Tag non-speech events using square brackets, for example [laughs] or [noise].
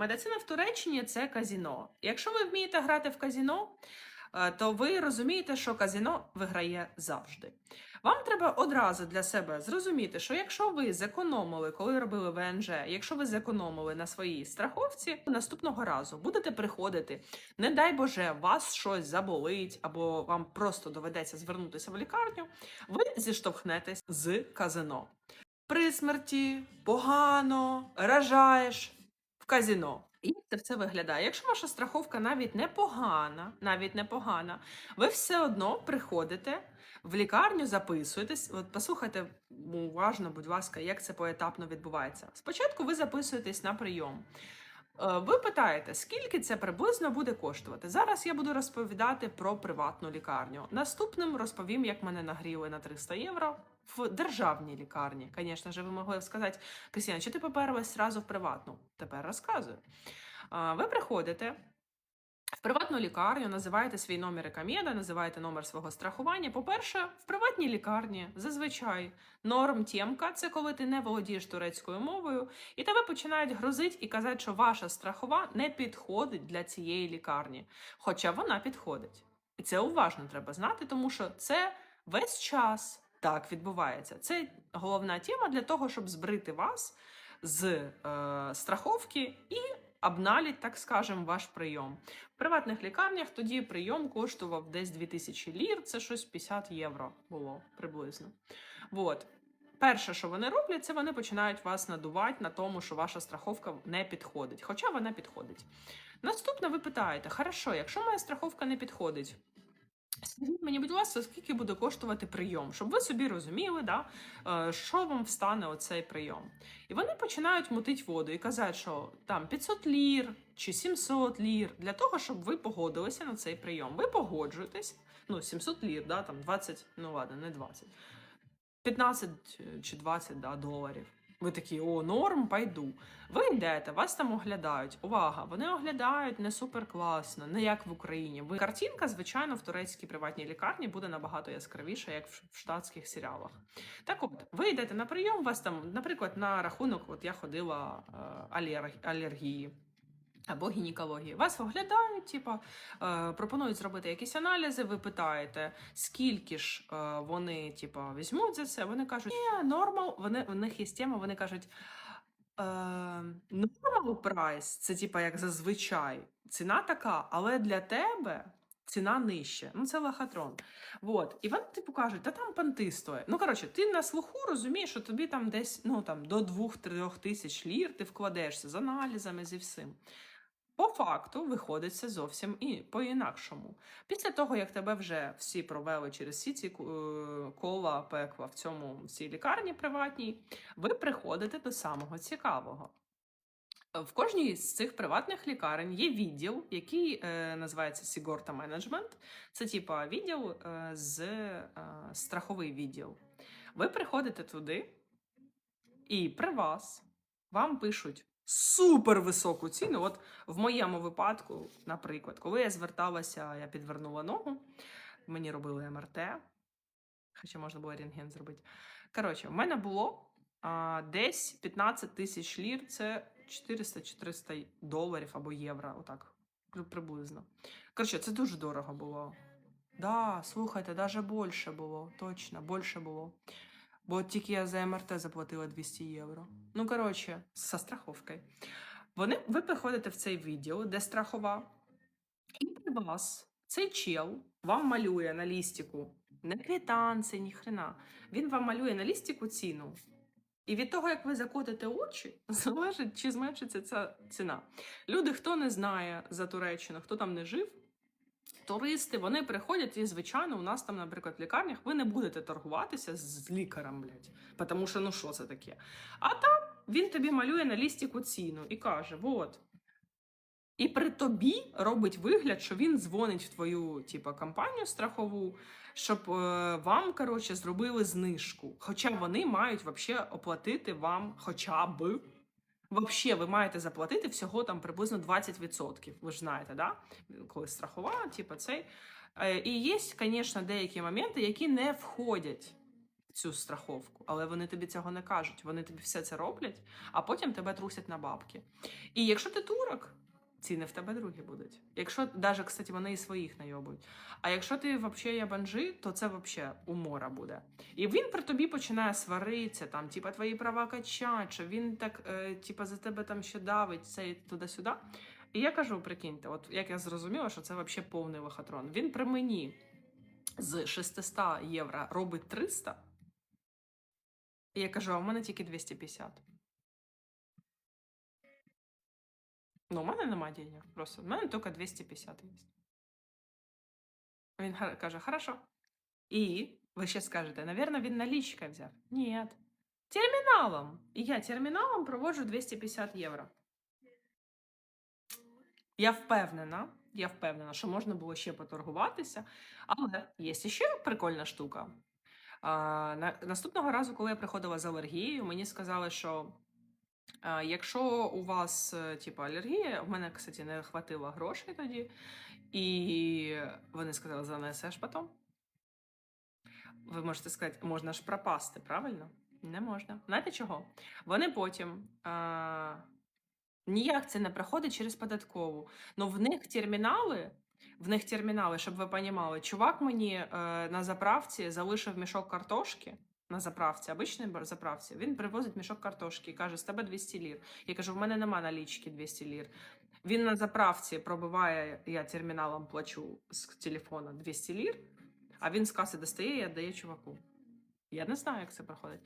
медицина в Туреччині це казіно. Якщо ви вмієте грати в казіно, е, то ви розумієте, що казіно виграє завжди. Вам треба одразу для себе зрозуміти, що якщо ви зекономили, коли робили ВНЖ, якщо ви зекономили на своїй страховці, наступного разу будете приходити, не дай Боже, вас щось заболить, або вам просто доведеться звернутися в лікарню, ви зіштовхнетесь з казино. При смерті, погано, ражаєш в казино. І як це все виглядає? Якщо ваша страховка навіть непогана, навіть непогана, ви все одно приходите в лікарню, записуєтесь. От послухайте уважно, будь ласка, як це поетапно відбувається. Спочатку ви записуєтесь на прийом. Е, Ви питаєте, скільки це приблизно буде коштувати? Зараз я буду розповідати про приватну лікарню. Наступним розповім, як мене нагріли на 300 євро в державній лікарні. Звісно ж, ви могли сказати, Кристина, чи ти поперлась зразу в приватну? Тепер розказую. Ви приходите. В приватну лікарню називаєте свій номер екамеда, називаєте номер свого страхування. По-перше, в приватній лікарні зазвичай норм тємка це коли ти не володієш турецькою мовою, і тебе починають грозити і казати, що ваша страхова не підходить для цієї лікарні. Хоча вона підходить. І це уважно треба знати, тому що це весь час так відбувається. Це головна тема для того, щоб збрити вас з е, страховки і обналіть, так скажемо, ваш прийом. В приватних лікарнях тоді прийом коштував десь 2000 лір, це щось 50 євро було приблизно. Вот. Перше, що вони роблять, це вони починають вас надувати на тому, що ваша страховка не підходить. Хоча вона підходить. Наступне ви питаєте: хорошо, якщо моя страховка не підходить, скажіть мені, будь ласка, скільки буде коштувати прийом, щоб ви собі розуміли, да, е, що вам встане оцей прийом. І вони починають мутити воду і казати, що там 500 лір чи 700 лір для того, щоб ви погодилися на цей прийом. Ви погоджуєтесь, ну 700 лір, да, там 20, ну ладно, не 20, 15 чи 20 да, доларів. Ви такі, о, норм, пайду. Ви йдете, вас там оглядають. Увага! Вони оглядають не супер класно, не як в Україні. Ви картинка, звичайно, в турецькій приватній лікарні буде набагато яскравіша, як в штатських серіалах. Так от, ви йдете на прийом, вас там, наприклад, на рахунок, от я ходила е, алер... алергії. Або гінекології. Вас оглядають, типа, е, пропонують зробити якісь аналізи. Ви питаєте, скільки ж е, вони типа, візьмуть за це. Вони кажуть, ні, нормал. Вони у них є тема, вони кажуть. Е, нормал прайс, це типа як зазвичай. Ціна така, але для тебе ціна нижча. Ну, це лохотрон. Вот. І вони типу кажуть, та там панти стоять. Ну, коротше, ти на слуху розумієш, що тобі там десь ну, там, до 2-3 тисяч лір ти вкладаєшся з аналізами, зі всім. По факту виходить це зовсім і по-інакшому. Після того, як тебе вже всі провели через всі ці е, кола пекла в цьому цій лікарні приватній, ви приходите до самого цікавого. В кожній з цих приватних лікарень є відділ, який е, називається Сігорта Менеджмент. Це типа відділ е, з е, страховий відділ. Ви приходите туди, і при вас вам пишуть супер високу ціну. От в моєму випадку, наприклад, коли я зверталася, я підвернула ногу, мені робили МРТ, хоча можна було рентген зробити. Коротше, в мене було а, десь 15 тисяч лір, це 400-400 доларів або євро, отак, приблизно. Коротше, це дуже дорого було. Да, слухайте, навіть більше було, точно, більше було. Бо тільки я за МРТ заплатила 200 євро. Ну, коротше, зі страховкою. Вони, ви приходите в цей відділ, де страхова, і при вас цей чел вам малює на лістику не квитанції, ні хрена. Він вам малює на лістику ціну. І від того, як ви закотите очі, [laughs] залежить, чи зменшиться ця ціна. Люди, хто не знає за Туреччину, хто там не жив, туристи, вони приходять, і, звичайно, у нас там, наприклад, в лікарнях ви не будете торгуватися з лікарем, блядь. Тому що ну що це таке? А там він тобі малює на лістику ціну і каже: от. І при тобі робить вигляд, що він дзвонить в твою типу, компанію страхову, щоб е, вам коротше, зробили знижку. Хоча вони мають вообще оплатити вам хоча б. Вообще, ви маєте заплатити всього там приблизно 20%. Ви ж знаєте, да? коли страхова, типу цей. І є, звісно, деякі моменти, які не входять в цю страховку, але вони тобі цього не кажуть. Вони тобі все це роблять, а потім тебе трусять на бабки. І якщо ти турок, ціни в тебе другі будуть. Якщо навіть, кстати, вони і своїх найобують. А якщо ти взагалі є банжи, то це взагалі умора буде. І він при тобі починає сваритися, там, типа, твої права качать, що він так, е, типа, за тебе там ще давить, це туди-сюди. І я кажу, прикиньте, от як я зрозуміла, що це взагалі повний лохотрон. Він при мені з 600 євро робить 300. І я кажу, а в мене тільки 250. Ну, у мене немає денег. Просто в мене тільки 250 є. Він каже, хорошо. І ви ще скажете, навірно, він налічкою взяв. Ні. Терміналом. І я терміналом проводжу 250 євро. Я впевнена, я впевнена, що можна було ще поторгуватися, але є ще прикольна штука. А, на, наступного разу, коли я приходила з алергією, мені сказали, що якщо у вас е, типу, алергія, в мене, кстати, не хватило грошей тоді, і вони сказали, занесеш потім. Ви можете сказати, можна ж пропасти, правильно? Не можна. Знаєте чого? Вони потім а, ніяк це не проходить через податкову. Ну в них термінали, в них термінали, щоб ви понімали, чувак мені е, на заправці залишив мішок картошки. На заправці, обичній заправці, він привозить мішок картошки і каже: з тебе 200 лір. Я кажу, в мене нема налічки 200 лір. Він на заправці пробиває, я терміналом плачу з телефона 200 лір, а він з каси достає і віддає чуваку. Я не знаю, як це проходить.